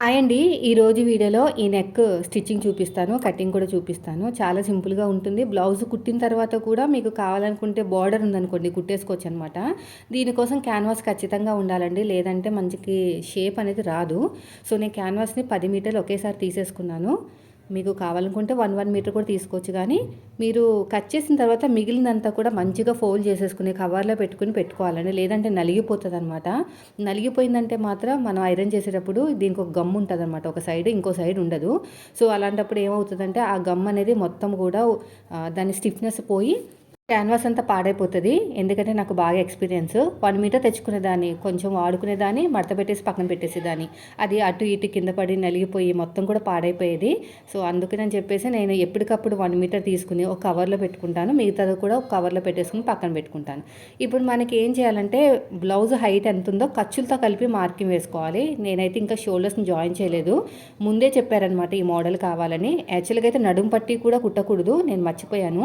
Hi అండి. ఈరోజు వీడియోలో ఈ నెక్ స్టిచ్చింగ్ చూపిస్తాను కటింగ్ కూడా చూపిస్తాను. చాలా సింపుల్గా ఉంటుంది. బ్లౌజ్ కుట్టిన తర్వాత కూడా మీకు కావాలనుకుంటే బార్డర్ ఉందనుకోండి కుట్టేసుకోవచ్చు అనమాట దీనికోసం క్యాన్వాస్ ఖచ్చితంగా ఉండాలండి. లేదంటే మంచికి షేప్ అనేది రాదు. సో నేను క్యాన్వాస్ని పది మీటర్లు ఒకేసారి తీసేసుకున్నాను. మీకు కావాలనుకుంటే వన్ వన్ మీటర్ కూడా తీసుకోవచ్చు కానీ మీరు కట్ చేసిన తర్వాత మిగిలినంతా కూడా మంచిగా ఫోల్డ్ చేసేసుకుని కవర్లో పెట్టుకుని పెట్టుకోవాలండి. లేదంటే నలిగిపోతుంది అనమాట నలిగిపోయిందంటే మాత్రం మనం ఐరన్ చేసేటప్పుడు దీనికి ఒక గమ్ ఉంటుంది అనమాట ఒక సైడ్ ఇంకో సైడ్ ఉండదు. సో అలాంటప్పుడు ఏమవుతుందంటే ఆ గమ్ అనేది మొత్తం కూడా దాని స్టిఫ్నెస్ పోయి క్యాన్వాస్ అంతా పాడైపోతుంది. ఎందుకంటే నాకు బాగా ఎక్స్పీరియన్స్. వన్ మీటర్ తెచ్చుకునేదాన్ని కొంచెం వాడుకునేదాన్ని మడత పెట్టేసి పక్కన పెట్టేసేదాన్ని. అది అటు ఇటు కింద పడి నలిగిపోయి మొత్తం కూడా పాడైపోయేది. సో అందుకని చెప్పేసి నేను ఎప్పటికప్పుడు వన్ మీటర్ తీసుకుని ఒక కవర్లో పెట్టుకుంటాను. మిగతాది కూడా ఒక కవర్లో పెట్టేసుకుని పక్కన పెట్టుకుంటాను. ఇప్పుడు మనకి ఏం చేయాలంటే బ్లౌజ్ హైట్ ఎంత ఉందో ఖర్చులతో కలిపి మార్కింగ్ వేసుకోవాలి. నేనైతే ఇంకా షోల్డర్స్ని జాయిన్ చేయలేదు. ముందే చెప్పారనమాట ఈ మోడల్ కావాలని. యాక్చువల్గా అయితే నడుం పట్టి కూడా కుట్టకూడదు. నేను మర్చిపోయాను.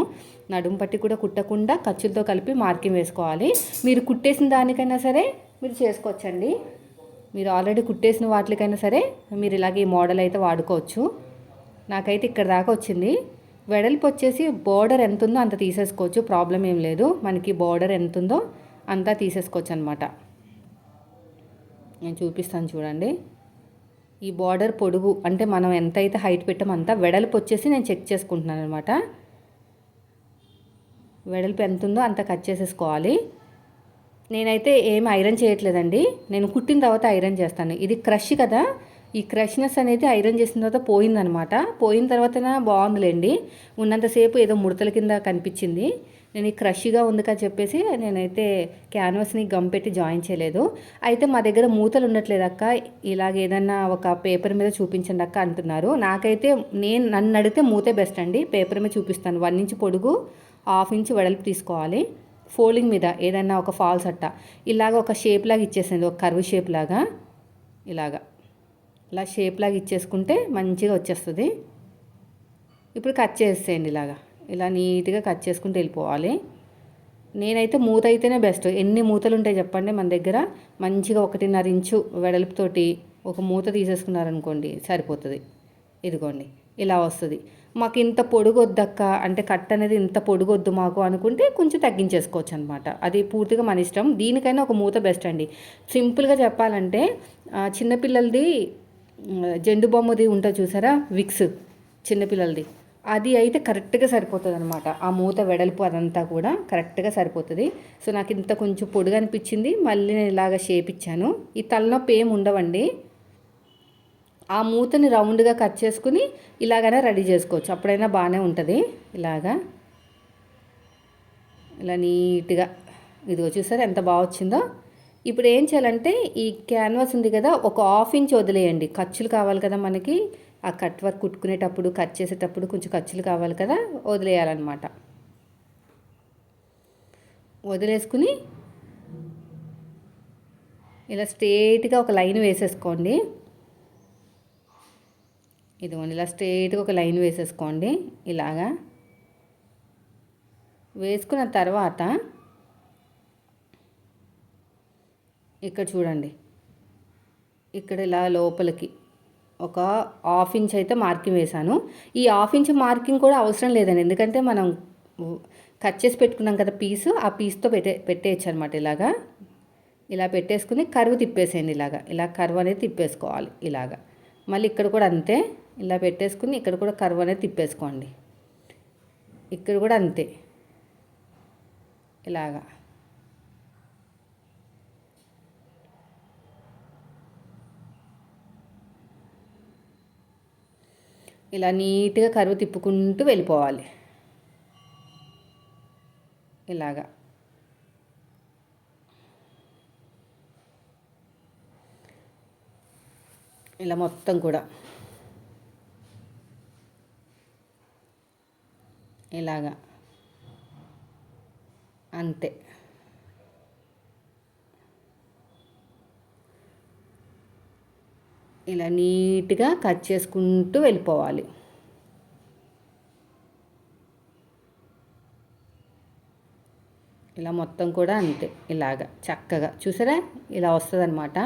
నడుం పట్టి కూడా కుట్టకుండా ఖర్చులతో కలిపి మార్కింగ్ వేసుకోవాలి. మీరు కుట్టేసిన దానికైనా సరే మీరు చేసుకోవచ్చండి. మీరు ఆల్రెడీ కుట్టేసిన వాటికైనా సరే మీరు ఇలాగే ఈ మోడల్ అయితే వాడుకోవచ్చు. నాకైతే ఇక్కడ దాకా వచ్చింది. వెడల్పు వచ్చేసి బోర్డర్ ఎంత ఉందో అంత తీసేసుకోవచ్చు. ప్రాబ్లం ఏం లేదు. మనకి బోర్డర్ ఎంత ఉందో అంతా తీసేసుకోవచ్చు అనమాట నేను చూపిస్తాను చూడండి. ఈ బార్డర్ పొడుగు అంటే మనం ఎంతైతే హైట్ పెట్టామో అంతా వెడల్పు వచ్చేసి నేను చెక్ చేసుకుంటున్నాను అనమాట వెడల్పు ఎంత ఉందో అంత కట్ చేసేసుకోవాలి. నేనైతే ఏం ఐరన్ చేయట్లేదండి. నేను కుట్టిన తర్వాత ఐరన్ చేస్తాను. ఇది క్రష్ కదా. ఈ క్రష్నెస్ అనేది ఐరన్ చేసిన తర్వాత పోయిందనమాట. పోయిన తర్వాత బాగుందిలేండి. ఉన్నంతసేపు ఏదో ముడతల కింద కనిపించింది. నేను ఈ క్రష్గా ఉంది కదా చెప్పేసి నేనైతే క్యాన్వాస్ని గమ్ పెట్టి జాయిన్ చేయలేదు. అయితే మా దగ్గర మూతలు ఉండట్లేదు అక్క. ఇలాగ ఏదన్నా ఒక పేపర్ మీద చూపించండి అక్క అంటున్నారు. నాకైతే నేను నన్ను అడిగితే మూతే బెస్ట్ అండి. పేపర్ మీద చూపిస్తాను. వన్ ఇంచ్ పొడుగు హాఫ్ ఇంచ్ వెడల్పు తీసుకోవాలి. ఫోల్డింగ్ మీద ఏదైనా ఒక ఫాల్స్ అట్ట ఇలాగ ఒక షేప్ లాగా ఇచ్చేసింది ఒక కర్వ్ షేప్ లాగా. ఇలాగా. ఇలా షేప్ లాగా ఇచ్చేసుకుంటే మంచిగా వచ్చేస్తుంది. ఇప్పుడు కట్ చేసేయండి ఇలాగా. ఇలా నీట్గా కట్ చేసుకుంటూ వెళ్ళిపోవాలి. నేనైతే మూత అయితేనే బెస్ట్. ఎన్ని మూతలు ఉంటాయి చెప్పండి మన దగ్గర? మంచిగా ఒకటిన్నర ఇంచు వెడల్పుతోటి ఒక మూత తీసేసుకున్నారనుకోండి సరిపోతుంది. ఇదిగోండి ఇలా వస్తుంది. మాకు ఇంత పొడుగొద్దక్క అంటే కట్ అనేది ఇంత పొడుగొద్దు మాకు అనుకుంటే కొంచెం తగ్గించేసుకోవచ్చు అనమాట అది పూర్తిగా మన ఇష్టం. దీనికైనా ఒక మూత బెస్ట్ అండి. సింపుల్గా చెప్పాలంటే చిన్నపిల్లలది జెండు బొమ్మది ఉంటుంది చూసారా? విక్స్ చిన్నపిల్లలది అది అయితే కరెక్ట్గా సరిపోతుంది అనమాట ఆ మూత వెడల్పు అదంతా కూడా కరెక్ట్గా సరిపోతుంది. సో నాకు ఇంత కొంచెం పొడుగు అనిపించింది మళ్ళీ నేను ఇలాగ షేప్ ఇచ్చాను. ఈ తలనొప్పి ఏమి ఉండవండి. ఆ మూతని రౌండ్గా కట్ చేసుకుని ఇలాగైనా రెడీ చేసుకోవచ్చు. అప్పుడైనా బాగానే ఉంటుంది. ఇలాగా. ఇలా నీట్గా. ఇదిగో చూసారు ఎంత బాగా వచ్చిందో. ఇప్పుడు ఏం చేయాలంటే ఈ క్యాన్వాస్ ఉంది కదా ఒక హాఫ్ ఇంచ్ వదిలేయండి. ఖర్చులు కావాలి కదా మనకి. ఆ కట్ వర్క్ కుట్టుకునేటప్పుడు కట్ చేసేటప్పుడు కొంచెం ఖర్చులు కావాలి కదా వదిలేయాలన్నమాట. వదిలేసుకుని ఇలా స్ట్రేట్గా ఒక లైన్ వేసేసుకోండి. ఇదిగోండి ఇలా స్ట్రేట్గా ఒక లైన్ వేసేసుకోండి. ఇలాగా వేసుకున్న తర్వాత ఇక్కడ చూడండి ఇక్కడ ఇలా లోపలికి ఒక హాఫ్ ఇంచ్ అయితే మార్కింగ్ వేశాను. ఈ హాఫ్ ఇంచ్ మార్కింగ్ కూడా అవసరం లేదండి ఎందుకంటే మనం కట్ చేసి పెట్టుకున్నాం కదా పీసు ఆ పీస్తో పెట్టే పెట్టేయచ్చు అనమాట ఇలాగా. ఇలా పెట్టేసుకుని కరువు తిప్పేసేయండి ఇలాగా ఇలా కరువు అనేది తిప్పేసుకోవాలి ఇలాగా. మళ్ళీ ఇక్కడ కూడా అంతే. ఇలా పెట్టేసుకుని ఇక్కడ కూడా కర్వ్ అనేది తిప్పేసుకోండి. ఇక్కడ కూడా అంతే. ఇలాగా. ఇలా నీట్గా కరువు తిప్పుకుంటూ వెళ్ళిపోవాలి. ఇలాగా. ఇలా మొత్తం కూడా. ఇలాగా. అంతే. ఇలా నీట్గా కట్ చేసుకుంటూ వెళ్ళిపోవాలి. ఇలా మొత్తం కూడా అంతే. ఇలాగా. చక్కగా. చూసారా? ఇలా వస్తుంది అనమాట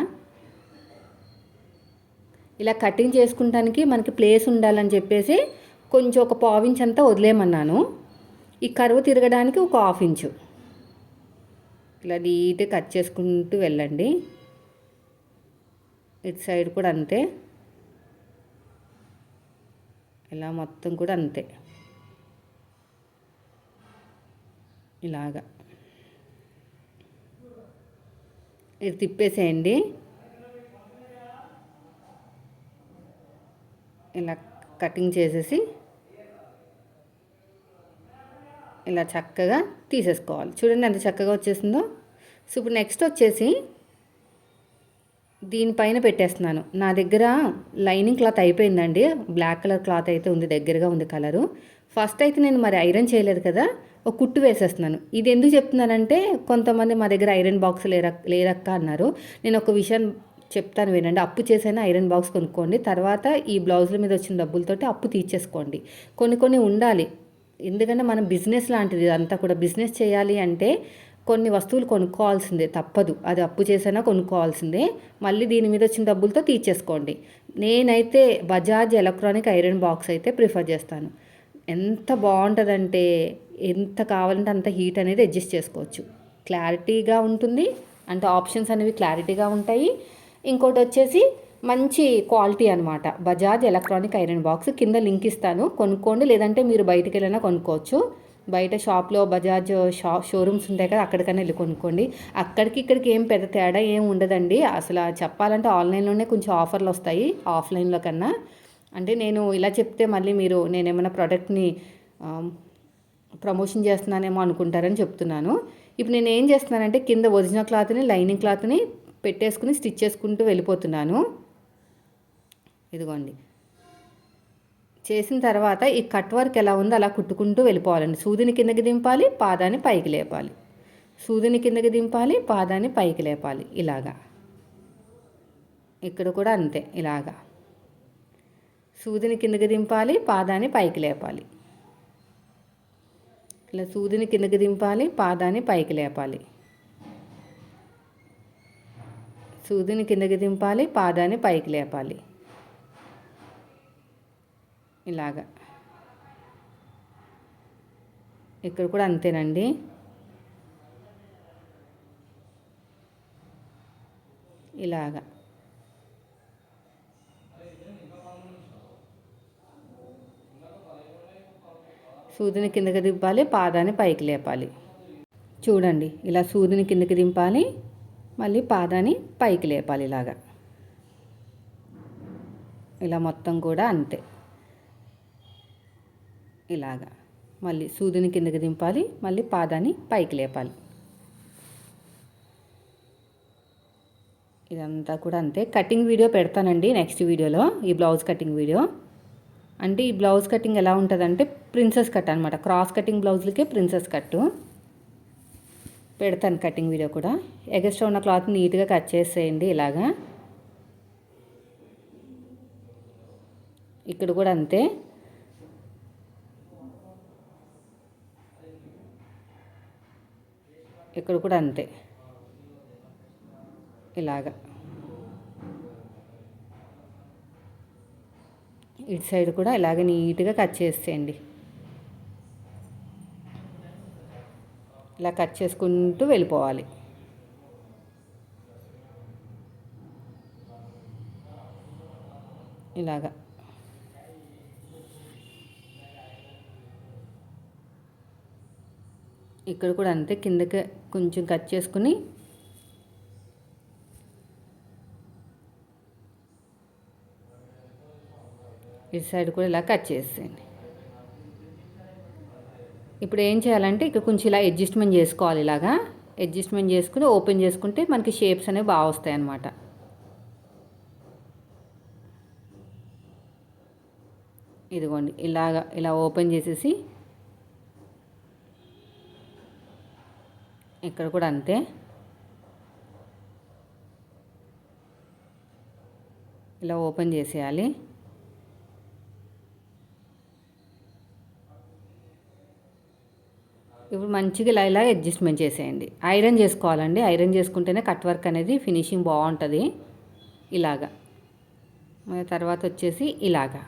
ఇలా కటింగ్ చేసుకుంటానికి మనకి ప్లేస్ ఉండాలని చెప్పేసి కొంచెం ఒక పావించ్ అంతా వదిలేయమన్నాను. ఈ కరువు తిరగడానికి ఒక హాఫ్ ఇంచు ఇలా నీట్గా కట్ చేసుకుంటూ వెళ్ళండి. ఇటు సైడ్ కూడా అంతే. ఇలా మొత్తం కూడా అంతే. ఇలాగా. ఇది తిప్పేసేయండి. ఇలా కటింగ్ చేసేసి ఇలా చక్కగా తీసేసుకోవాలి. చూడండి ఎంత చక్కగా వచ్చేసిందో. సో ఇప్పుడు నెక్స్ట్ వచ్చేసి దీనిపైన పెట్టేస్తున్నాను. నా దగ్గర లైనింగ్ క్లాత్ అయిపోయిందండి. బ్లాక్ కలర్ క్లాత్ అయితే ఉంది దగ్గరగా ఉంది కలరు. ఫస్ట్ అయితే నేను మరి ఐరన్ చేయలేదు కదా ఒక కుట్టు వేసేస్తున్నాను. ఇది ఎందుకు చెప్తున్నానంటే కొంతమంది మా దగ్గర ఐరన్ బాక్స్ లేర లేరక్క అన్నారు. నేను ఒక విషయం చెప్తాను వినండి. అప్పు చేసైనా ఐరన్ బాక్స్ కొనుక్కోండి. తర్వాత ఈ బ్లౌజుల మీద వచ్చిన డబ్బులతోటి అప్పు తీర్చేసుకోండి. కొన్ని కొన్ని ఉండాలి. ఎందుకంటే మనం బిజినెస్ లాంటిది. అంతా కూడా బిజినెస్ చేయాలి అంటే కొన్ని వస్తువులు కొనుక్కోవాల్సిందే. తప్పదు. అది అప్పు చేసైనా కొనుక్కోవాల్సిందే. మళ్ళీ దీని మీద వచ్చిన డబ్బులతో తీర్చేసుకోండి. నేనైతే బజాజ్ ఎలక్ట్రానిక్ ఐరన్ బాక్స్ అయితే ప్రిఫర్ చేస్తాను. ఎంత బాగుంటుందంటే ఎంత కావాలంటే అంత హీట్ అనేది అడ్జస్ట్ చేసుకోవచ్చు. క్లారిటీగా ఉంటుంది. అంటే ఆప్షన్స్ అనేవి క్లారిటీగా ఉంటాయి. ఇంకోటి వచ్చేసి మంచి క్వాలిటీ అనమాట బజాజ్ ఎలక్ట్రానిక్ ఐరన్ బాక్స్ కింద లింక్ ఇస్తాను. కొనుక్కోండి. లేదంటే మీరు బయటికి వెళ్ళినా కొనుక్కోవచ్చు. బయట షాప్లో బజాజ్ షా షోరూమ్స్ ఉంటాయి కదా అక్కడికైనా వెళ్ళి కొనుక్కోండి. అక్కడికి ఇక్కడికి ఏం పెద్ద తేడా ఏం ఉండదండి. అసలు చెప్పాలంటే ఆన్లైన్లోనే కొంచెం ఆఫర్లు వస్తాయి. ఆఫ్లైన్లో కన్నా. అంటే నేను ఇలా చెప్తే మళ్ళీ మీరు నేను ఏమైనా ప్రోడక్ట్ని ప్రమోషన్ చేస్తున్నానేమో అనుకుంటారని చెప్తున్నాను. ఇప్పుడు నేను ఏం చేస్తున్నానంటే కింద ఒరిజినల్ క్లాత్ని లైనింగ్ క్లాత్ని పెట్టేసుకుని స్టిచ్ చేసుకుంటూ వెళ్ళిపోతున్నాను. ఇదిగోండి. చేసిన తర్వాత ఈ కట్ వర్క్ ఎలా ఉందో అలా కుట్టుకుంటూ వెళ్ళిపోవాలండి. సూదిని కిందకి దింపాలి పాదాన్ని పైకి లేపాలి. సూదిని కిందకి దింపాలి పాదాన్ని పైకి లేపాలి. ఇలాగా. ఇక్కడ కూడా అంతే ఇలాగా. సూదిని కిందకి దింపాలి పాదాన్ని పైకి లేపాలి. ఇలా సూదిని కిందకి దింపాలి పాదాన్ని పైకి లేపాలి. సూదిని కిందకి దింపాలి పాదాన్ని పైకి లేపాలి. ఇలాగా. ఇక్కడ కూడా అంతేనండి. ఇలాగా. సూదిని కిందకి దింపాలి పాదాన్ని పైకి లేపాలి. చూడండి ఇలా సూదిని కిందకి దింపాలి. మళ్ళీ పాదాన్ని పైకి లేపాలి ఇలాగా. ఇలా మొత్తం కూడా అంతే. ఇలాగా. మళ్ళీ సూదిని కిందకి దింపాలి మళ్ళీ పాదాన్ని పైకి లేపాలి. ఇదంతా కూడా అంతే. కటింగ్ వీడియో పెడతానండి నెక్స్ట్ వీడియోలో ఈ బ్లౌజ్ కటింగ్ వీడియో. అంటే ఈ బ్లౌజ్ కటింగ్ ఎలా ఉంటుందంటే ప్రిన్సెస్ కట్ అనమాట క్రాస్ కటింగ్ బ్లౌజ్లకే ప్రిన్సెస్ కట్టు. పెడతాను కటింగ్ వీడియో కూడా. ఎగస్ట్రా ఉన్న క్లాత్ నీట్గా కట్ చేసేయండి ఇలాగా. ఇక్కడ కూడా అంతే. ఇక్కడ కూడా అంతే. ఇలాగా. ఇటు సైడ్ కూడా ఇలాగ నీట్గా కట్ చేసేయండి. ఇలా కట్ చేసుకుంటూ వెళ్ళిపోవాలి. ఇలాగా. ఇక్కడ కూడా అంతే కిందకి కొంచెం కట్ చేసుకుని ఇటు సైడ్ కూడా ఇలా కట్ చేసేయండి. ఇప్పుడు ఏం చేయాలంటే ఇక్కడ కొంచెం ఇలా అడ్జస్ట్మెంట్ చేసుకోవాలి ఇలాగా. అడ్జస్ట్మెంట్ చేసుకుని ఓపెన్ చేసుకుంటే మనకి షేప్స్ అనేవి బాగా వస్తాయి అన్నమాట ఇదిగోండి ఇలాగా ఇలా ఓపెన్ చేసేసి ఇక్కడ కూడా అంతే. ఇలా ఓపెన్ చేసేయాలి. ఇప్పుడు మంచిగా ఇలా ఇలా అడ్జస్ట్మెంట్ చేసేయండి. ఐరన్ చేసుకోవాలండి. ఐరన్ చేసుకుంటేనే కట్ వర్క్ అనేది ఫినిషింగ్ బాగుంటుంది. ఇలాగా. తర్వాత వచ్చేసి ఇలాగా.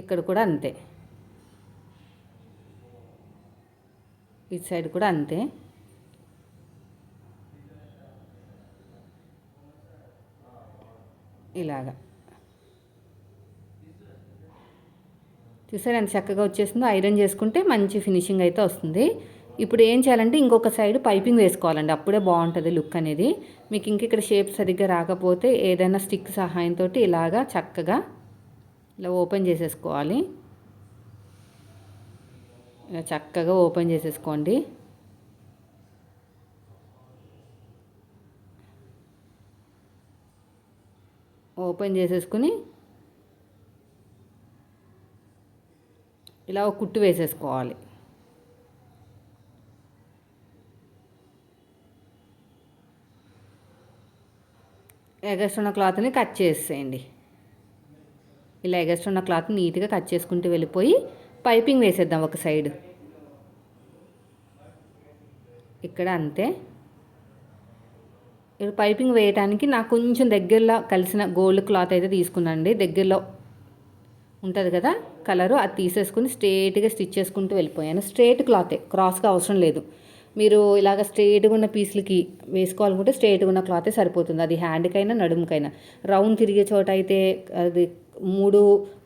ఇక్కడ కూడా అంతే. ఇటు సైడ్ కూడా అంతే. ఇలాగా. చూసారు ఎంత చక్కగా వచ్చేసిందో? ఐరన్ చేసుకుంటే మంచి ఫినిషింగ్ అయితే వస్తుంది. ఇప్పుడు ఏం చేయాలంటే ఇంకొక సైడ్ పైపింగ్ వేసుకోవాలండి. అప్పుడే బాగుంటుంది లుక్ అనేది. మీకు ఇంక ఇక్కడ షేప్ సరిగ్గా రాకపోతే ఏదైనా స్టిక్ సహాయంతో ఇలాగా చక్కగా ఇలా ఓపెన్ చేసేసుకోవాలి. ఇలా చక్కగా ఓపెన్ చేసేసుకోండి. ఓపెన్ చేసేసుకుని ఇలా ఒక కుట్టు వేసేసుకోవాలి. ఎగస్ట్రున్న క్లాత్ని కట్ చేసేయండి. ఇలా ఎగస్ట్రున్న క్లాత్ నీట్గా కట్ చేసుకుంటూ వెళ్ళిపోయి పైపింగ్ వేసేద్దాం ఒక సైడ్. ఇక్కడ అంతే. ఇప్పుడు పైపింగ్ వేయడానికి నాకు కొంచెం దగ్గరలో కలిసిన గోల్డ్ క్లాత్ అయితే తీసుకున్నాండి దగ్గరలో ఉంటుంది కదా కలరు అది తీసేసుకుని స్ట్రేట్గా స్టిచ్ చేసుకుంటూ వెళ్ళిపోయాను. స్ట్రేట్ క్లాతే క్రాస్గా అవసరం లేదు. మీరు ఇలాగ స్ట్రేట్గా ఉన్న పీసులకి వేసుకోవాలనుకుంటే స్ట్రేట్గా ఉన్న క్లాతే సరిపోతుంది. అది హ్యాండ్కైనా నడుముకైనా. రౌండ్ తిరిగే చోట అయితే అది మూడు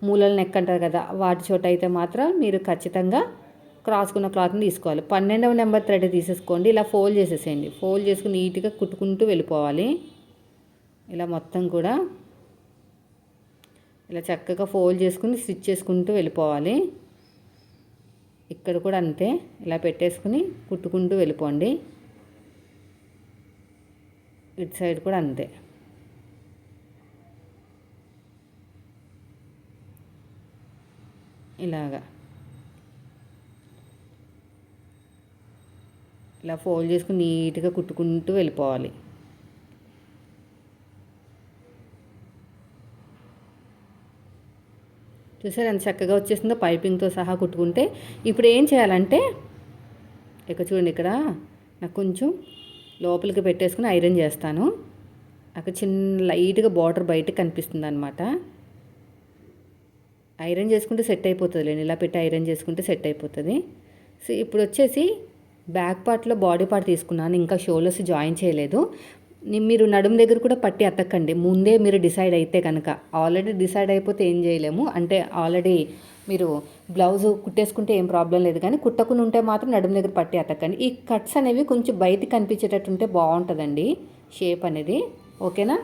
మూలల నెక్ అంటారు కదా వాటి చోట అయితే మాత్రం మీరు ఖచ్చితంగా క్రాస్కున్న క్లాత్ని తీసుకోవాలి. పన్నెండవ నెంబర్ థ్రెడ్ తీసేసుకోండి. ఇలా ఫోల్డ్ చేసేసేయండి. ఫోల్డ్ చేసుకుని నీట్గా కుట్టుకుంటూ వెళ్ళిపోవాలి. ఇలా మొత్తం కూడా ఇలా చక్కగా ఫోల్డ్ చేసుకుని స్టిచ్ చేసుకుంటూ వెళ్ళిపోవాలి. ఇక్కడ కూడా అంతే ఇలా పెట్టేసుకుని కుట్టుకుంటూ వెళ్ళిపోండి. ఇటు సైడ్ కూడా అంతే. ఇలాగా. ఇలా ఫోల్డ్ చేసుకుని నీట్గా కుట్టుకుంటూ వెళ్ళిపోవాలి. చూసారు ఎంత చక్కగా వచ్చేసిందో పైపింగ్తో సహా కుట్టుకుంటే ఇప్పుడు ఏం చేయాలంటే ఇక చూడండి ఇక్కడ నాకు కొంచెం లోపలికి పెట్టేసుకుని ఐరన్ చేస్తాను. అక్కడ చిన్న లైట్గా బార్డర్ బయటకు కనిపిస్తుంది అనమాట ఐరన్ చేసుకుంటే సెట్ అయిపోతుంది లేండి ఇలా పెట్టి ఐరన్ చేసుకుంటే సెట్ అయిపోతుంది. సో ఇప్పుడు వచ్చేసి బ్యాక్ పార్ట్లో బాడీ పార్ట్ తీసుకున్నాను ఇంకా షోల్డర్స్ జాయిన్ చేయలేదు. మీరు నడుము దగ్గర కూడా పట్టి అతకండి. ముందే మీరు డిసైడ్ అయితే కనుక ఆల్రెడీ డిసైడ్ అయిపోతే ఏం చేయలేము. అంటే ఆల్రెడీ మీరు బ్లౌజ్ కుట్టేసుకుంటే ఏం ప్రాబ్లం లేదు కానీ కుట్టకుండా ఉంటే మాత్రం నడుము దగ్గర పట్టి అతకండి. ఈ కట్స్ అనేవి కొంచెం బయటికి కనిపించేటట్టు ఉంటే బాగుంటుందండి షేప్ అనేది. ఓకేనా?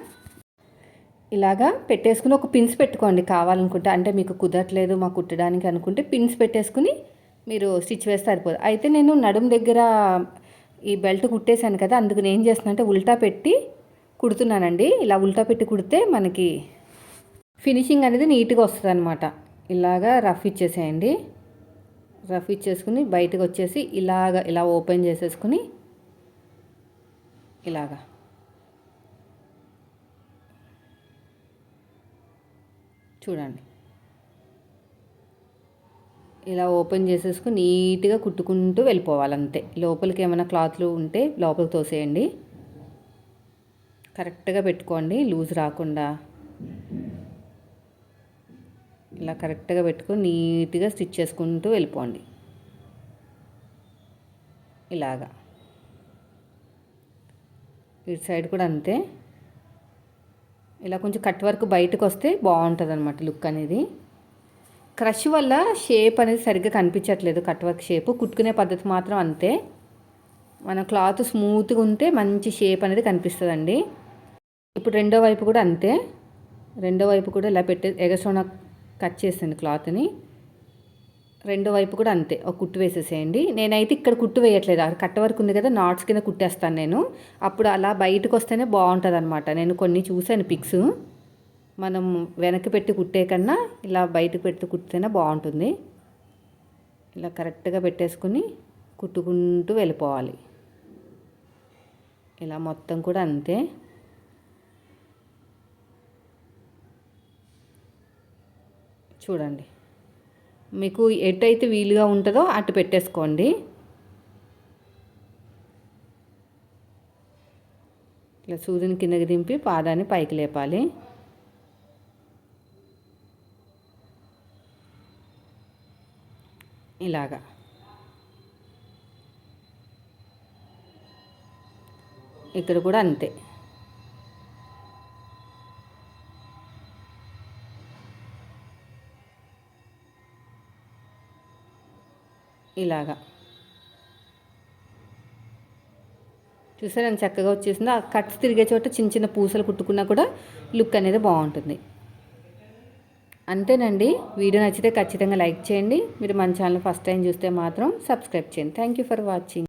ఇలాగా పెట్టేసుకుని ఒక పిన్స్ పెట్టుకోండి కావాలనుకుంటే. అంటే మీకు కుదరట్లేదు మా కుట్టడానికి అనుకుంటే పిన్స్ పెట్టేసుకుని మీరు స్టిచ్ వేస్తే సరిపోదు. అయితే నేను నడుము దగ్గర ఈ బెల్ట్ కుట్టేశాను కదా అందుకు నేను ఏం చేస్తున్నానంటే ఉల్టా పెట్టి కుడుతున్నానండి. ఇలా ఉల్టా పెట్టి కుడితే మనకి ఫినిషింగ్ అనేది నీట్గా వస్తుంది అనమాట ఇలాగా రఫ్ ఇచ్చేసేయండి. రఫ్ ఇచ్చేసుకుని బయటకు వచ్చేసి ఇలాగ ఇలా ఓపెన్ చేసేసుకుని ఇలాగా. చూడండి. ఇలా ఓపెన్ చేసేసుకుని నీట్గా కుట్టుకుంటూ వెళ్ళిపోవాలి అంతే లోపలికి ఏమైనా క్లాత్లు ఉంటే లోపలికి తోసేయండి. కరెక్ట్గా పెట్టుకోండి లూజ్ రాకుండా. ఇలా కరెక్ట్గా పెట్టుకొని నీట్గా స్టిచ్ చేసుకుంటూ వెళ్ళిపోండి. ఇలాగా. ఇటు సైడ్ కూడా అంతే. ఇలా కొంచెం కట్ వర్క్ బయటకు వస్తే బాగుంటుంది అనమాట లుక్ అనేది. క్రష్ వల్ల షేప్ అనేది సరిగ్గా కనిపించట్లేదు కట్ వర్క్ షేప్. కుట్టుకునే పద్ధతి మాత్రం అంతే. మన క్లాత్ స్మూత్గా ఉంటే మంచి షేప్ అనేది కనిపిస్తుందండి. ఇప్పుడు రెండో వైపు కూడా అంతే. రెండో వైపు కూడా ఇలా పెట్టే ఎగసోన కట్ చేసింది క్లాత్ని. రెండో వైపు కూడా అంతే. ఒక కుట్టు వేసేసేయండి. నేనైతే ఇక్కడ కుట్టు వేయట్లేదు. అక్కడ కట్ట వరకు ఉంది కదా నాట్స్ కింద కుట్టేస్తాను నేను. అప్పుడు అలా బయటకు వస్తేనే బాగుంటుంది అనమాట నేను కొన్ని చూశాను పిక్స్. మనం వెనక్కి పెట్టి కుట్టే కన్నా ఇలా బయటకు పెట్టి కుట్టితేనే బాగుంటుంది. ఇలా కరెక్ట్గా పెట్టేసుకుని కుట్టుకుంటూ వెళ్ళిపోవాలి. ఇలా మొత్తం కూడా అంతే. చూడండి. మీకు ఎటైతే వీలుగా ఉంటుందో అటు పెట్టేసుకోండి. ఇట్లా సూదిని కిందకి దింపి పాదాన్ని పైకి లేపాలి. ఇలాగా. ఇక్కడ కూడా అంతే. ఇలాగా. చూసారా చక్కగా వచ్చేసింది? ఆ కట్స్ తిరిగే చోట చిన్న చిన్న పూసలు కుట్టుకున్నా కూడా లుక్ అనేది బాగుంటుంది. అంతేనండి. వీడియో నచ్చితే ఖచ్చితంగా లైక్ చేయండి. మీరు మన ఛానల్ ఫస్ట్ టైం చూస్తే మాత్రం సబ్స్క్రైబ్ చేయండి. Thank you for watching